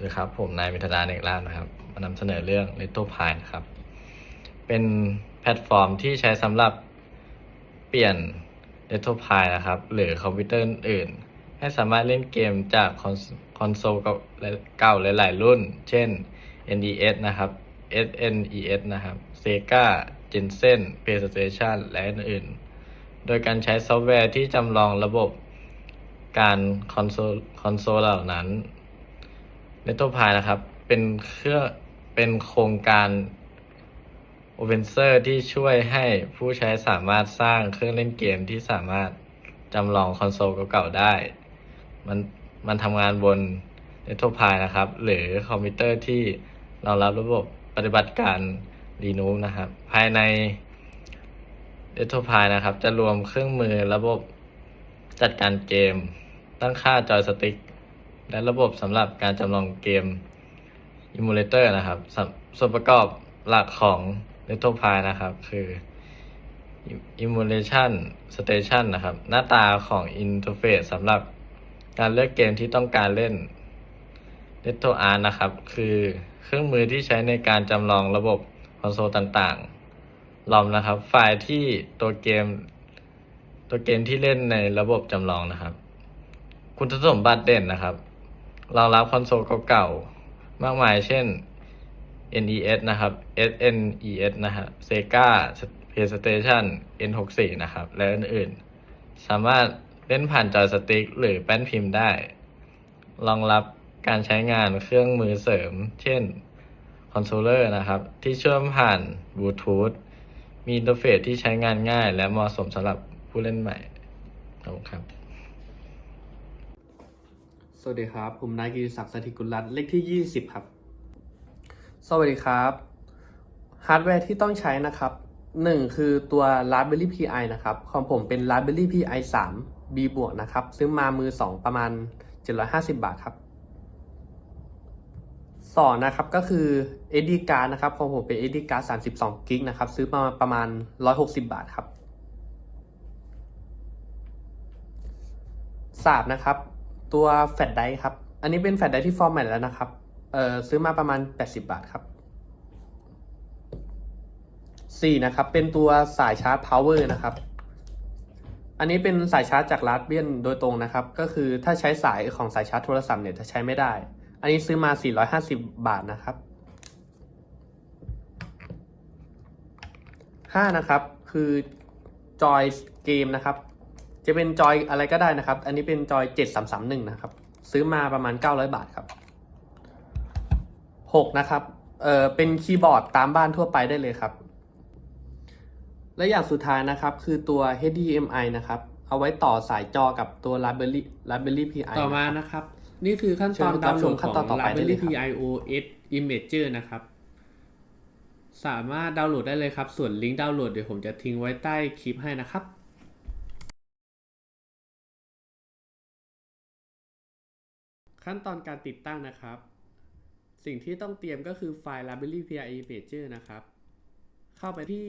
สวัสดีครับผมนายมิธดาเนกลานะครับมานำเสนอเรื่อง l e t t o p i นะครับ เป็นแพลตฟอร์มที่ใช้สำหรับเปลี่ยน l e t t o p i นะครับ หรือคอมพิวเตอร์อื่น ให้สามารถเล่นเกมจากคอนโซลเก่าหลาย ๆ รุ่น เช่น NES นะครับ SNES นะครับ Sega Genesis PlayStation และอื่นๆ โดยการใช้ซอฟต์แวร์ที่จำลองระบบการคอนโซลคอนโซลเหล่านั้น n e t o p i นะครับ เป็นเครื่องเป็นโครงการ Open s o u r c e ที่ช่วยให้ผู้ใช้สามารถสร้างเครื่องเล่นเกมที่สามารถจำลองคอนโซลเก่าๆได้ มันมันทำงานบน n e t o p i นะครับ หรือคอมพิวเตอร์ที่รองรับระบบปฏิบัติการ Linux นะครับ ภายใน n e t o p i นะครับ จะรวมเครื่องมือระบบจัดการเกม ตั้งค่าจอยสติ๊ก และระบบสำหรับการจำลองเกม Emulator นะครับสส่วนประกอบหลักของ r e t r o p i นะครับ คือ Emulation Station นะครับ หน้าตาของอินเทอร์เฟซสำหรับการเลือกเกมที่ต้องการเล่น RetroArt นะครับ คือเครื่องมือที่ใช้ในการจำลองระบบคอนโซลต่างๆ ลอมนะครับ ไฟล์ที่ตัวเกม ตัวเกมที่เล่นในระบบจำลองนะครับ คุณสมบัติเด่นนะครับ รองรับคอนโซลเก่าๆ มากมายเช่น NES นะครับ SNES นะครับ Sega PlayStation N64 นะครับ และอื่นๆ สามารถเล่นผ่านจอยสติ๊กหรือแป้นพิมพ์ได้ รองรับการใช้งานเครื่องมือเสริม เช่นคอนโซลเลอร์นะครับ ที่เชื่อมผ่านบลูทูธมีอินเทอร์เฟซที่ใช้งานง่าย และเหมาะสมสำหรับผู้เล่นใหม่ครับ สวัสดีครับ ผมนายกิติศักดิ์สถิกุลรัตน์เลขที่ 20 ครับ สวัสดีครับ ฮาร์ดแวร์ที่ต้องใช้นะครับ 1 คือตัว Raspberry Pi นะครับ ของผมเป็น Raspberry Pi 3 B บวกนะครับ ซื้อมามือ 2 ประมาณ 750 บาทครับ 2 นะครับก็คือ SD card นะครับ ของผมเป็น SD card 32กิกนะครับ ซื้อมาประมาณ 160 บาทครับสามนะครับ ตัวแฟลชไดรฟ์ครับ อันนี้เป็นแฟลชไดรฟ์ที่ฟอร์มใหม่แล้วนะครับ เอ่อซื้อมาประมาณ 80 บาทครับสี่นะครับ เป็นตัวสายชาร์จ power นะครับ อันนี้เป็นสายชาร์จจากลาสเบียนโดยตรงนะครับ ก็คือถ้าใช้สายของสายชาร์จโทรศัพท์เนี่ยจะใช้ไม่ได้ อันนี้ซื้อมา 450 บาทนะครับห้านะครับ คือจอยเกมนะครับ จะเป็นจอยอะไรก็ได้นะครับ อันนี้เป็นจอย 7331 นะครับ ซื้อมาประมาณ 900 บาทครับ 6 นะครับ เอ่อ เป็นคีย์บอร์ดตามบ้านทั่วไปได้เลยครับ และอย่างสุดท้ายนะครับ คือตัว HDMI นะครับ เอาไว้ต่อสายจอกับตัว Raspberry Raspberry Pi ต่อมานะครับนะครับนี่คือขั้นตอนเชิญรับดาวน์โหลชดมขขั้นองตอนต่อไปได้เลย Raspberry ครับ Pi OS Imager นะครับ สามารถดาวน์โหลดได้เลยครับ ส่วนลิงก์ดาวน์โหลดเดี๋ยวผมจะทิ้งไว้ใต้คลิปให้นะครับ ขั้นตอนการติดตั้งนะครับ สิ่งที่ต้องเตรียมก็คือไฟล์ Raspberry Pi Imager นะครับ เข้าไปที่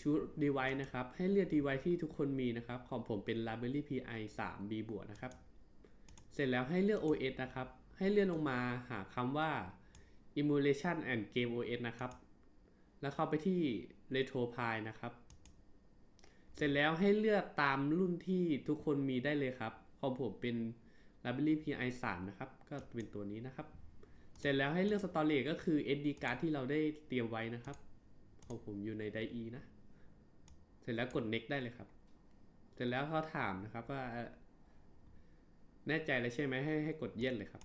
ชุด device นะครับ ให้เลือก device ที่ทุกคนมีนะครับ ของผมเป็น Raspberry Pi 3 B บวกนะครับ เสร็จแล้วให้เลือก OS นะครับ ให้เลื่อนลงมาหาคำว่า emulation and game OS นะครับ แล้วเข้าไปที่ retro pi นะครับเสร็จแล้วให้เลือกตามรุ่นที่ทุกคนมีได้เลยครับ ของผมเป็น Raspberry Pi 3นะครับ ก็เป็นตัวนี้นะครับ เสร็จแล้วให้เลือก storage ก็คือ SD card ที่เราได้เตรียมไว้นะครับ ของผมอยู่ในไดอีนะ เสร็จแล้วกด next ได้เลยครับ เสร็จแล้วเขาถามนะครับว่า แน่ใจแล้วใช่ไหมให้ให้กดเย็นเลยครับ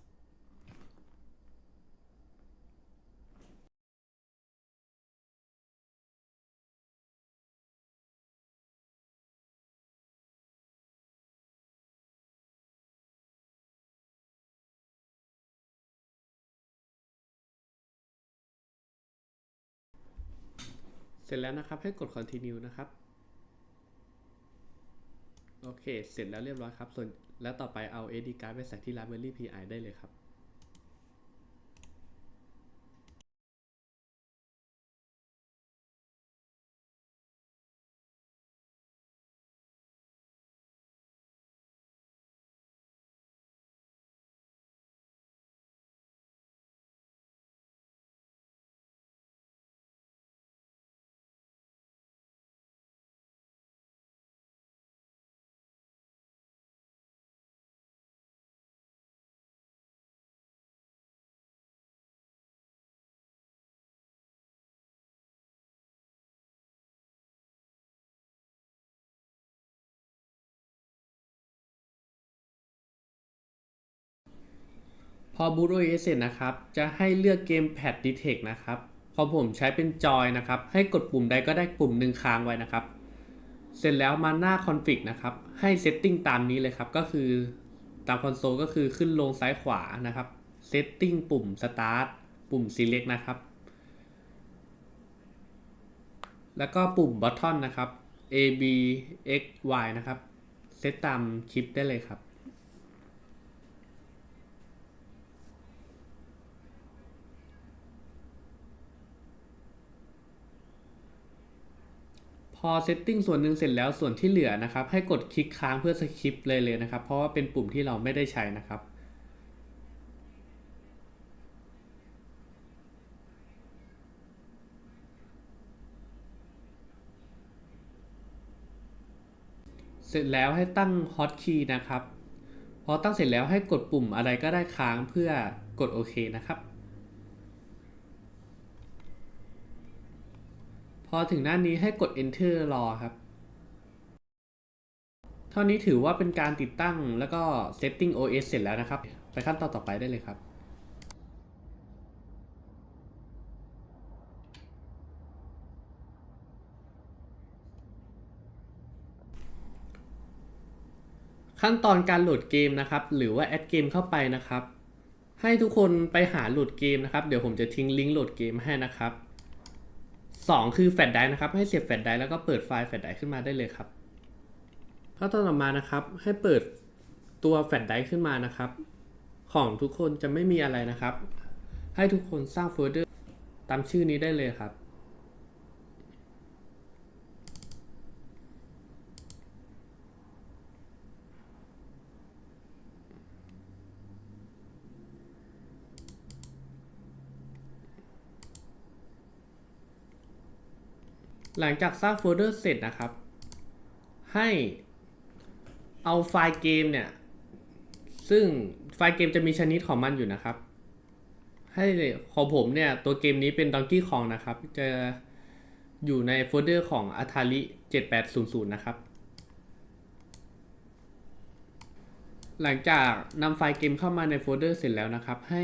เสร็จแล้วนะครับให้กด continue นะครับ โอเค เสร็จแล้วเรียบร้อยครับ ส่วนแล้วต่อไปเอา SD card ไปใส่ที่ Raspberry Pi ได้เลยครับ พอ Boot OS เสร็จนะครับ จะให้เลือกเกม Pad Detect นะครับขอผมใช้เป็นจอยนะครับ ให้กดปุ่มใดก็ได้ปุ่มหนึ่งค้างไว้นะครับ เสร็จแล้วมาหน้า Config นะครับ ให้ Setting ตามนี้เลยครับ ก็คือตามคอนโซลก็คือขึ้นลงซ้ายขวานะครับ Setting ปุ่ม Start ปุ่ม Select นะครับ แล้วก็ปุ่ม Button นะครับ A B X Y นะครับ เซตตามคลิปได้เลยครับ อเซตติ้งส่วนหนึ่งเสร็จแล้วส่วนที่เหลือนะครับ ให้กดคลิกค้างเพื่อสคิปเลยเลยนะครับ เพราะว่าเป็นปุ่มที่เราไม่ได้ใช้นะครับเสร็จแล้วให้ตั้ง Hotkey นะครับ พอตั้งเสร็จแล้วให้กดปุ่มอะไรก็ได้ค้างเพื่อกดโอเคนะครับ พอถึงหน้านี้ให้กด enter รอครับ เท่านี้ถือว่าเป็นการติดตั้งแล้วก็ setting OS เสร็จแล้วนะครับ ไปขั้นตอนต่อไปได้เลยครับขั้นตอนการโหลดเกมนะครับ หรือว่าแอดเกมเข้าไปนะครับ ให้ทุกคนไปหาโหลดเกมนะครับ เดี๋ยวผมจะทิ้งลิงก์โหลดเกมให้นะครับ สองคือแฟลชไดร์นะครับ ให้เสียบแฟลชไดร์แล้วก็เปิดไฟล์แฟลชไดร์ขึ้นมาได้เลยครับขั้นตอนต่อมานะครับ ให้เปิดตัวแฟลชไดร์ขึ้นมานะครับ ของทุกคนจะไม่มีอะไรนะครับ ให้ทุกคนสร้างโฟลเดอร์ตามชื่อนี้ได้เลยครับ หลังจากสร้างโฟลเดอร์เสร็จนะครับ ให้เอาไฟล์เกมเนี่ย ซึ่งไฟล์เกมจะมีชนิดของมันอยู่นะครับ ให้ของผมเนี่ย ตัวเกมนี้เป็น Donkey Kong นะครับ จะอยู่ในโฟลเดอร์ของ Atari 7800 นะครับ หลังจากนำไฟล์เกมเข้ามาในโฟลเดอร์เสร็จแล้วนะครับ ให้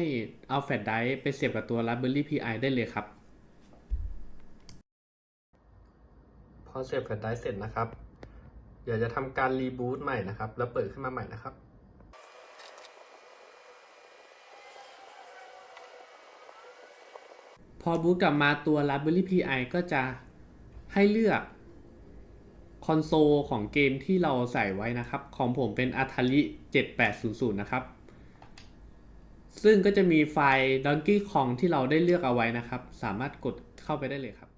เอาแฟลชไดรฟ์ไปเสียบกับตัว Raspberry Pi ได้เลยครับ พอเสียบแฟลชไดร์เสร็จนะครับ เดี๋ยวจะทำการรีบูตใหม่นะครับ แล้วเปิดขึ้นมาใหม่นะครับพอบูตกลับมาตัว Raspberry Pi ก็จะให้เลือกคอนโซลของเกมที่เราใส่ไว้นะครับ ของผมเป็น Atari 7800 นะครับ ซึ่งก็จะมีไฟล์ Donkey Kong ที่เราได้เลือกเอาไว้นะครับ สามารถกดเข้าไปได้เลยครับ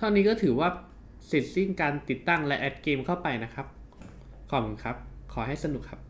เท่านี้ก็ถือว่าเสร็จสิ้นการติดตั้งและแอดเกมเข้าไปนะครับ ขอบคุณครับ ขอให้สนุกครับ